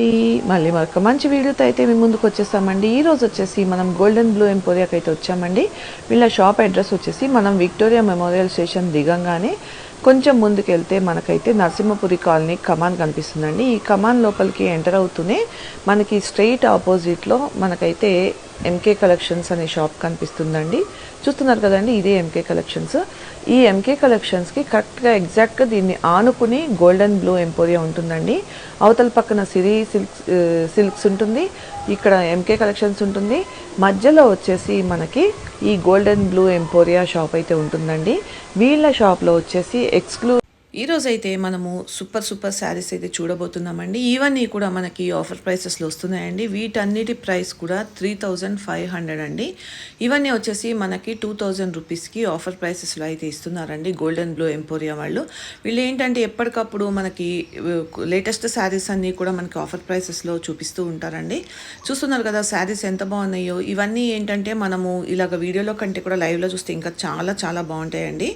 అండి మళ్ళీ మరొక మంచి వీడియోతో అయితే మేము ముందుకు వచ్చేసామండి ఈ రోజు వచ్చేసి మనం గోల్డెన్ బ్లూ ఎంపోరియాకి అయితే వచ్చామండి. వీళ్ళ షాప్ అడ్రస్ వచ్చేసి మనం విక్టోరియా మెమోరియల్ స్టేషన్ దిగంగానే కొంచెం ముందుకెళ్తే మనకైతే నరసింహపురి కాలనీ కమాన్ కనిపిస్తుందండి. ఈ కమాన్ లోపలికి ఎంటర్ అవుతూనే మనకి స్ట్రెయిట్ ఆపోజిట్లో మనకైతే ఎంకే కలెక్షన్స్ అనే షాప్ కనిపిస్తుందండి. చూస్తున్నారు కదండి ఇదే ఎంకే కలెక్షన్స్ ఈ ఎంకే కలెక్షన్స్కి కరెక్ట్గా ఎగ్జాక్ట్గా దీన్ని ఆనుకుని గోల్డెన్ బ్లూ ఎంపోరియా ఉంటుందండి. అవతల పక్కన సిరి సిల్క్స్ సిల్క్స్ ఉంటుంది. ఇక్కడ ఎంకే కలెక్షన్స్ ఉంటుంది. మధ్యలో వచ్చేసి మనకి ఈ గోల్డెన్ బ్లూ ఎంపోరియా షాప్ అయితే ఉంటుందండి. వీళ్ళ షాప్లో వచ్చేసి ఎక్స్క్లూ ఈరోజైతే మనము సూపర్ సూపర్ శారీస్ అయితే చూడబోతున్నామండి. ఇవన్నీ కూడా మనకి ఆఫర్ ప్రైసెస్లో వస్తున్నాయండి. వీటన్నిటి ప్రైస్ కూడా త్రీ థౌజండ్ ఫైవ్ హండ్రెడ్ అండి. ఇవన్నీ వచ్చేసి మనకి టూ థౌజండ్ రూపీస్కి ఆఫర్ ప్రైసెస్లో అయితే ఇస్తున్నారండి గోల్డెన్ బ్లూ ఎంపోరియా వాళ్ళు. వీళ్ళు ఏంటంటే ఎప్పటికప్పుడు మనకి లేటెస్ట్ శారీస్ అన్నీ కూడా మనకి ఆఫర్ ప్రైసెస్లో చూపిస్తూ ఉంటారండి. చూస్తున్నారు కదా శారీస్ ఎంత బాగున్నాయో. ఇవన్నీ ఏంటంటే మనము ఇలాగ వీడియోలో కంటే కూడా లైవ్లో చూస్తే ఇంకా చాలా చాలా బాగుంటాయండి.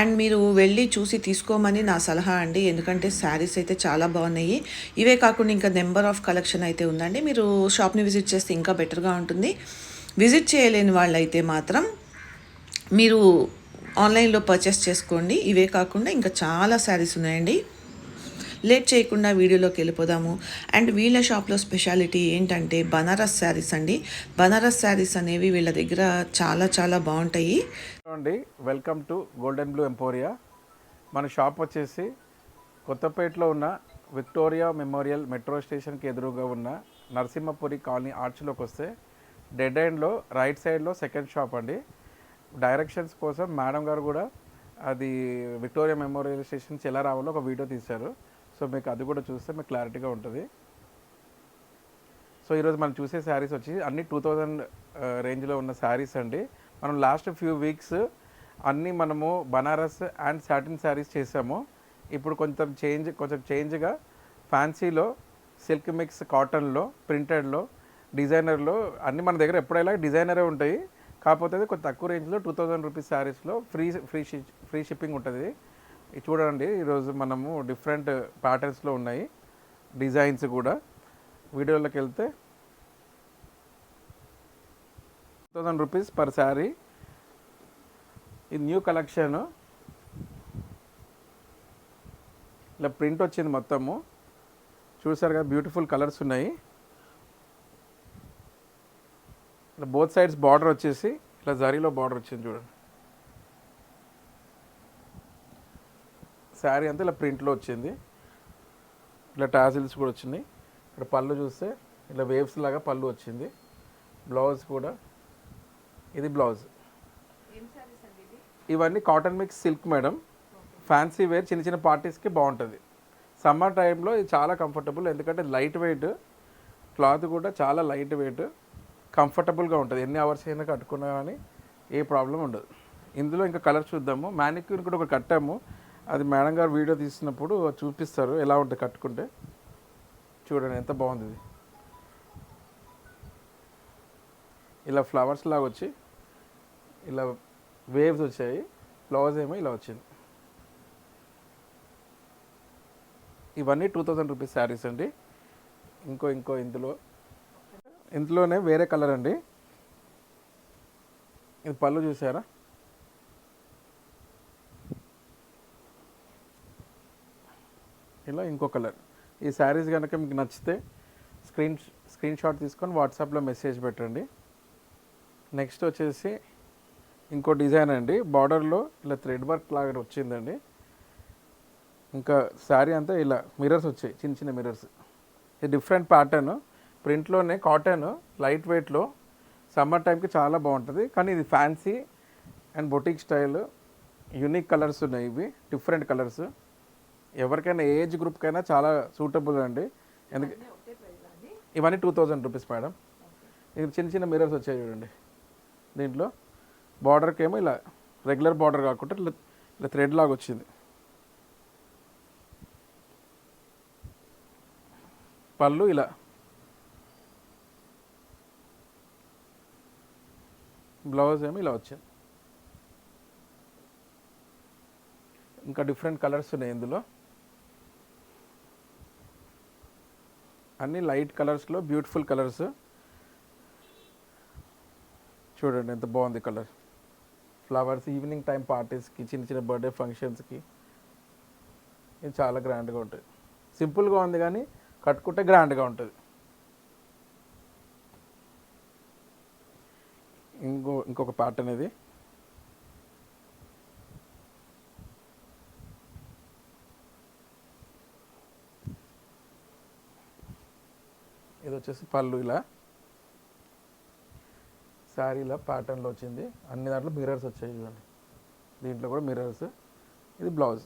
అండ్ మీరు వెళ్ళి చూసి తీసుకోమని నా సలహా అండి. ఎందుకంటే శారీస్ అయితే చాలా బాగున్నాయి. ఇవే కాకుండా ఇంకా నెంబర్ ఆఫ్ కలెక్షన్ అయితే ఉందండి. మీరు షాప్ని విజిట్ చేస్తే ఇంకా బెటర్గా ఉంటుంది. విజిట్ చేయలేని వాళ్ళైతే మాత్రం మీరు ఆన్లైన్లో పర్చేస్ చేసుకోండి. ఇవే కాకుండా ఇంకా చాలా శారీస్ ఉన్నాయండి. లేట్ చేయకుండా వీడియోలోకి వెళ్ళిపోదాము. అండ్ వీళ్ళ షాప్లో స్పెషాలిటీ ఏంటంటే బనారస్ శారీస్ అండి. బనారస్ శారీస్ అనేవి వీళ్ళ దగ్గర చాలా చాలా బాగుంటాయి. అండి welcome to golden blue emporia. మన షాప్ వచ్చేసి కొత్తపేటలో ఉన్న విక్టోరియా మెమోరియల్ మెట్రో స్టేషన్కి ఎదురుగా ఉన్న నరసింహపురి కాలనీ ఆర్చ్లోకి వస్తే డెడ్ ఎండ్లో రైట్ సైడ్లో సెకండ్ షాప్ అండి. డైరెక్షన్స్ కోసం మేడం గారు కూడా అది విక్టోరియా మెమోరియల్ స్టేషన్స్ ఎలా రావాలో ఒక వీడియో తీశారు. సో మీకు అది కూడా చూస్తే మీకు క్లారిటీగా ఉంటుంది. సో ఈరోజు మనం చూసే శారీస్ వచ్చి అన్ని టూ థౌజండ్ రేంజ్లో ఉన్న శారీస్ అండి. మనం లాస్ట్ ఫ్యూ వీక్స్ అన్నీ మనము బనారస్ అండ్ సాటిన్ శారీస్ చేసాము. ఇప్పుడు కొంచెం చేంజ్ కొంచెం చేంజ్గా ఫ్యాన్సీలో సిల్క్ మిక్స్ కాటన్లో ప్రింటెడ్లో డిజైనర్లో అన్నీ మన దగ్గర ఎప్పుడైనా డిజైనరే ఉంటాయి. కాకపోతే కొంచెం తక్కువ రేంజ్లో టూ థౌజండ్ రూపీస్ శారీస్లో ఫ్రీ ఫ్రీ ఫ్రీ షిప్పింగ్ ఉంటుంది. ఇది చూడండి ఈరోజు మనము డిఫరెంట్ ప్యాటర్న్స్లో ఉన్నాయి డిజైన్స్ కూడా. వీడియోలోకి వెళ్తే two thousand rupees per sari ఇది న్యూ కలెక్షన్ ఇలా ప్రింట్ వచ్చింది మొత్తము. చూసారు కదా బ్యూటిఫుల్ కలర్స్ ఉన్నాయి. ఇలా బోత్ సైడ్స్ బార్డర్ వచ్చేసి ఇలా జరీలో బార్డర్ వచ్చింది చూడండి. శారీ అంతా ఇలా ప్రింట్లో వచ్చింది. ఇలా టాజిల్స్ కూడా వచ్చినాయి. ఇక్కడ పళ్ళు చూస్తే ఇలా వేవ్స్ లాగా పళ్ళు వచ్చింది. బ్లౌజ్ కూడా. ఇది బ్లౌజ్ ఇవన్నీ cotton mix silk madam. Fancy wear చిన్న చిన్న పార్టీస్కి బాగుంటుంది. సమ్మర్ టైంలో ఇది చాలా కంఫర్టబుల్ ఎందుకంటే లైట్ వెయిట్ క్లాత్ కూడా చాలా లైట్ వెయిట్ కంఫర్టబుల్గా ఉంటుంది. ఎన్ని అవర్స్ అయినా కట్టుకున్నా కానీ ఏ ప్రాబ్లం ఉండదు. ఇందులో ఇంకా కలర్ చూద్దాము. మ్యానిక్యూర్ కూడా ఒక కట్టాము. అది మేడం గారు వీడియో తీసినప్పుడు చూపిస్తారు ఎలా ఉంటుంది కట్టుకుంటే. చూడండి ఎంత బాగుంది ఇది. ఇలా ఫ్లవర్స్ లాగా వచ్చి ఇలా వేవ్స్ వచ్చాయి. బ్లౌజ్ ఏమో ఇలా వచ్చింది. ఇవన్నీ టూ థౌజండ్ రూపీస్ శారీస్ అండి. ఇంకో ఇంకో ఇందులో. ఇందులోనే వేరే కలర్ అండి. ఇది పళ్ళు చూసారా? ఇలా ఇంకో కలర్ ఈ శారీస్ కనుక మీకు నచ్చితే స్క్రీన్ స్క్రీన్ షాట్ తీసుకొని వాట్సాప్లో మెసేజ్ పెట్టండి. నెక్స్ట్ వచ్చేసి ఇంకో డిజైన్ అండి. బార్డర్లో ఇలా థ్రెడ్ వర్క్ లాగా వచ్చిందండి. ఇంకా శారీ అంతా ఇలా మిర్రర్స్ వచ్చాయి చిన్న చిన్న మిర్రర్స్. ఇది డిఫరెంట్ ప్యాటర్న్. ప్రింట్లోనే కాటన్ లైట్ వెయిట్లో. సమ్మర్ టైంకి చాలా బాగుంటుంది. కానీ ఇది fancy and boutique style. Unique colours ఉన్నాయి ఇవి డిఫరెంట్ కలర్స్. ఎవరికైనా ఏజ్ గ్రూప్కైనా చాలా సూటబుల్ అండి. ఎందుకు ఇవన్నీ టూ థౌజండ్ రూపీస్ మేడం. ఇది చిన్న చిన్న మిర్రర్స్ వచ్చాయి చూడండి దీంట్లో. బార్డర్కి ఏమో ఇలా రెగ్యులర్ బార్డర్ కాకుండా ఇలా ఇలా థ్రెడ్ లాగా వచ్చింది. పళ్ళు ఇలా. బ్లౌజ్ ఏమో ఇలా వచ్చింది ఇంకా డిఫరెంట్ కలర్స్ ఉన్నాయి ఇందులో. అన్ని లైట్ కలర్స్లో బ్యూటిఫుల్ కలర్స్. చూడండి ఎంత బాగుంది కలర్. ఫ్లవర్స్ ఈవినింగ్ టైం పార్టీస్కి చిన్న చిన్న బర్త్డే ఫంక్షన్స్కి ఇది చాలా గ్రాండ్గా ఉంటుంది. సింపుల్గా ఉంది కానీ కట్టుకుంటే గ్రాండ్గా ఉంటుంది. ఇంకో ఇంకొక ప్యాటర్న్ ఇది ఇది వచ్చేసి పళ్ళు ఇలా. శారీలో ప్యాటర్న్లో వచ్చింది. అన్ని దాంట్లో మిర్రర్స్ వచ్చాయి చూడండి. దీంట్లో కూడా మిర్రర్స్ ఇది బ్లౌజ్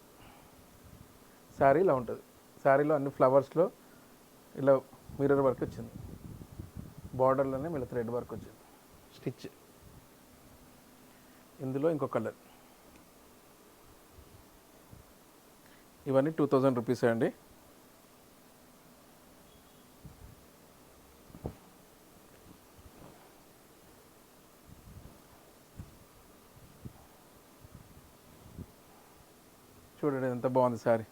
శారీ ఇలా ఉంటుంది. శారీలో అన్ని ఫ్లవర్స్లో ఇలా మిర్రర్ వర్క్ వచ్చింది. బార్డర్లోనే ఇలా థ్రెడ్ వర్క్ వచ్చింది. స్టిచ్ ఇందులో ఇంకో కలర్ ఇవన్నీ టూ థౌజండ్ రూపీస్ అండి. చూడండి ఎంత బాగుంది సారీ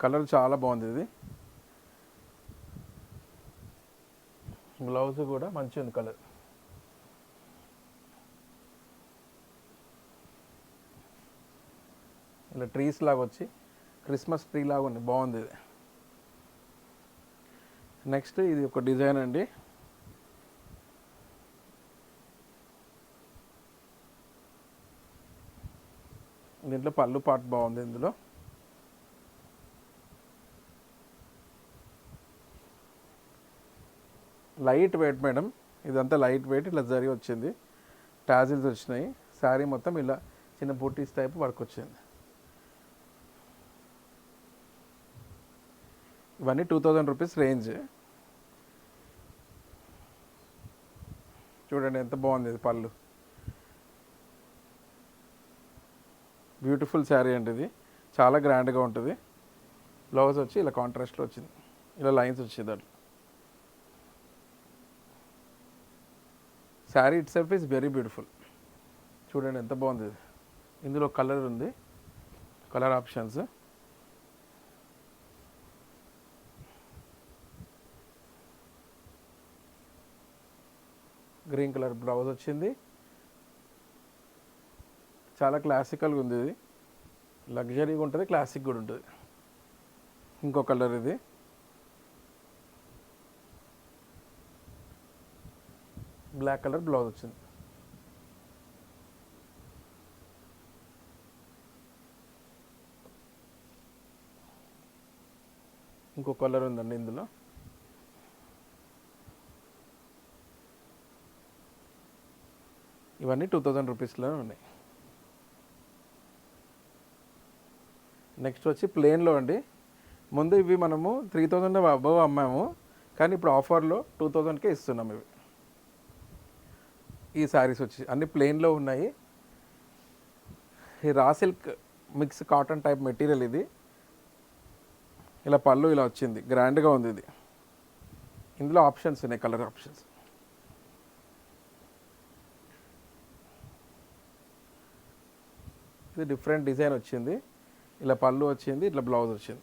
కలర్ చాలా బాగుంది ఇది. బ్లౌజ్ కూడా మంచి ఉంది కలర్ ఇలా ట్రీస్ లాగా వచ్చి క్రిస్మస్ ట్రీ లాగా ఉంది. బాగుంది ఇది. నెక్స్ట్ ఇది ఒక డిజైన్ అండి. దీంట్లో పళ్ళు పాట బాగుంది ఇందులో. లైట్ వెయిట్ మేడం ఇదంతా లైట్ వెయిట్ ఇట్లా జరిగి వచ్చింది. టాజిల్స్ వచ్చినాయి. శారీ మొత్తం ఇలా చిన్న బూటీస్ టైప్ వర్క్ వచ్చింది. ఇవన్నీ టూ థౌజండ్ రూపీస్ రేంజ్. చూడండి ఎంత బాగుంది ఇది పళ్ళు. బ్యూటిఫుల్ శారీ అండి ఇది. చాలా గ్రాండ్గా ఉంటుంది. బ్లౌజ్ వచ్చి ఇలా కాంట్రాస్ట్లో వచ్చింది. ఇలా లైన్స్ వచ్చింది దాంట్లో sari itself is very beautiful చూడండి ఎంత బాగుంది. ఇందులో కలర్ ఉంది. Colour options. Green colour blouse వచ్చింది. చాలా క్లాసికల్గా ఉంది ఇది. లగ్జరీగా ఉంటుంది క్లాసిక్ కూడా ఉంటుంది. ఇంకో కలర్ ఇది. బ్లాక్ కలర్ బ్లౌజ్ వచ్చింది. ఇంకో కలర్ ఉందండి ఇందులో. ఇవన్నీ టూ థౌజండ్ రూపీస్లో ఉన్నాయి. నెక్స్ట్ వచ్చి ప్లేన్లో అండి. ముందు ఇవి మనము త్రీ థౌజండ్ అబవ్ అమ్మాము. కానీ ఇప్పుడు ఆఫర్లో టూ థౌజండ్కే ఇస్తున్నాం ఇవి. ఈ శారీస్ వచ్చి అన్ని ప్లెయిన్లో ఉన్నాయి. ఈ raw silk mix cotton type material ఇది. ఇలా పళ్ళు ఇలా వచ్చింది. గ్రాండ్గా ఉంది ఇది. ఇందులో ఆప్షన్స్ ఉన్నాయి కలర్ ఆప్షన్స్ ఇది డిఫరెంట్ డిజైన్ వచ్చింది. ఇలా పళ్ళు వచ్చింది ఇట్లా బ్లౌజ్ వచ్చింది.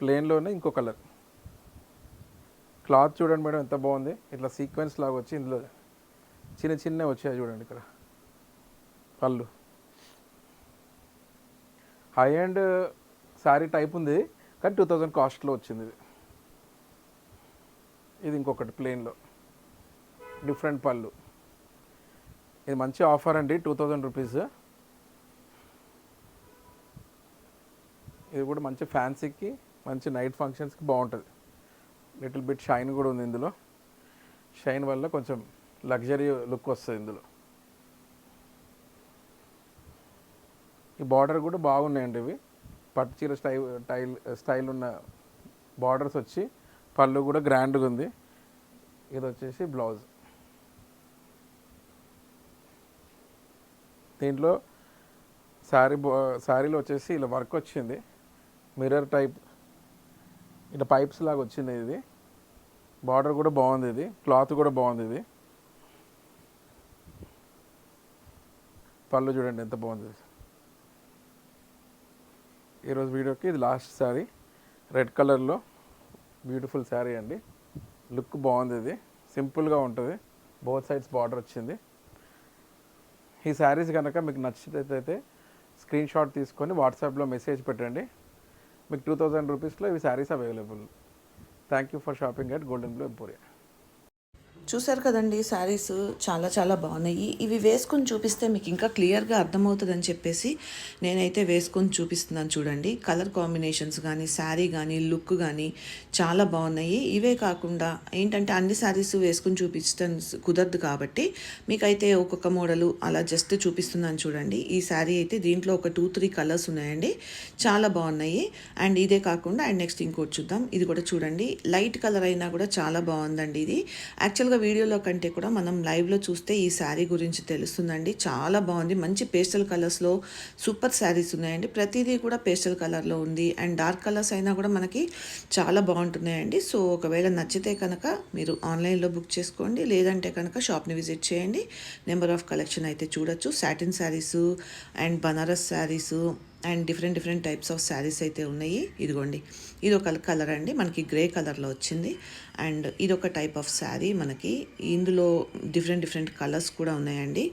ప్లేన్లోనే ఇంకో కలర్ క్లాత్ చూడండి మేడం ఎంత బాగుంది. ఇట్లా సీక్వెన్స్ లాగా వచ్చి ఇందులో చిన్న చిన్న వచ్చాయి చూడండి ఇక్కడ. పళ్ళు. హై అండ్ శారీ టైప్ ఉంది కానీ టూ థౌజండ్ కాస్ట్లో వచ్చింది ఇది. ఇది ఇంకొకటి ప్లేన్లో డిఫరెంట్ పళ్ళు. ఇది మంచి ఆఫర్ అండి టూ థౌజండ్ రూపీస్. ఇది కూడా మంచి ఫ్యాన్సీకి మంచి నైట్ ఫంక్షన్స్కి బాగుంటుంది. లిటిల్ బిట్ షైన్ కూడా ఉంది ఇందులో. షైన్ వల్ల కొంచెం లగ్జరీ లుక్ వస్తుంది ఇందులో. ఈ బార్డర్ కూడా బాగున్నాయండి ఇవి. పట్టు చీర స్టైల్ టైల్ స్టైల్ ఉన్న బార్డర్స్ వచ్చి పళ్ళు కూడా గ్రాండ్గా ఉంది. ఇది వచ్చేసి బ్లౌజ్. దీంట్లో శారీ శారీలో వచ్చేసి ఇలా వర్క్ వచ్చింది. మిర్రర్ టైప్ ఇట్లా పైప్స్ లాగా వచ్చింది ఇది. బార్డర్ కూడా బాగుంది ఇది. క్లాత్ కూడా బాగుంది ఇది. పళ్ళు చూడండి ఎంత బాగుంది. ఈరోజు వీడియోకి ఇది లాస్ట్ శారీ రెడ్ కలర్లో బ్యూటిఫుల్ శారీ అండి. లుక్ బాగుంది ఇది. సింపుల్గా ఉంటుంది. బోత్ సైడ్స్ బార్డర్ వచ్చింది. ఈ శారీస్ కనుక మీకు నచ్చితే స్క్రీన్ షాట్ తీసుకొని వాట్సాప్లో మెసేజ్ పెట్టండి. మీకు టూ థౌజండ్ రూపీస్లో ఇవి saris available. Thank you for shopping at Golden Blue Emporia చూసారు కదండి శారీస్ చాలా చాలా బాగున్నాయి. ఇవి వేసుకొని చూపిస్తే మీకు ఇంకా క్లియర్గా అర్థమవుతుందని చెప్పేసి నేనైతే వేసుకొని చూపిస్తున్నాను చూడండి. కలర్ కాంబినేషన్స్ కానీ శారీ కానీ లుక్ కానీ చాలా బాగున్నాయి. ఇవే కాకుండా ఏంటంటే అన్ని శారీస్ వేసుకొని చూపించడం కుదరదు కాబట్టి మీకైతే ఒక్కొక్క మోడలు అలా జస్ట్ చూపిస్తున్నాను చూడండి. ఈ శారీ అయితే దీంట్లో ఒక టూ త్రీ కలర్స్ ఉన్నాయండి. చాలా బాగున్నాయి. అండ్ ఇదే కాకుండా అండ్ నెక్స్ట్ ఇంకోటి చూద్దాం. ఇది కూడా చూడండి. లైట్ కలర్ అయినా కూడా చాలా బాగుందండి ఇది. యాక్చువల్గా వీడియోలో కంటే కూడా మనం లైవ్లో చూస్తే ఈ శారీ గురించి తెలుస్తుందండి. చాలా బాగుంది. మంచి పేస్టల్ కలర్స్లో సూపర్ శారీస్ ఉన్నాయండి. ప్రతిదీ కూడా పేస్టల్ కలర్లో ఉంది. అండ్ డార్క్ కలర్స్ అయినా కూడా మనకి చాలా బాగుంటున్నాయండి. సో ఒకవేళ నచ్చితే కనుక మీరు ఆన్లైన్లో బుక్ చేసుకోండి. లేదంటే కనుక షాప్ని విజిట్ చేయండి. నెంబర్ ఆఫ్ కలెక్షన్ అయితే చూడొచ్చు. Satin saris and Banaras saris and different different types of saris అయితే ఉన్నాయి. ఇదిగోండి. ఇది ఒక కలర్ అండి. మనకి గ్రే కలర్లో వచ్చింది. అండ్ ఇది ఒక టైప్ ఆఫ్ శారీ మనకి. ఇందులో డిఫరెంట్ డిఫరెంట్ కలర్స్ కూడా ఉన్నాయండి.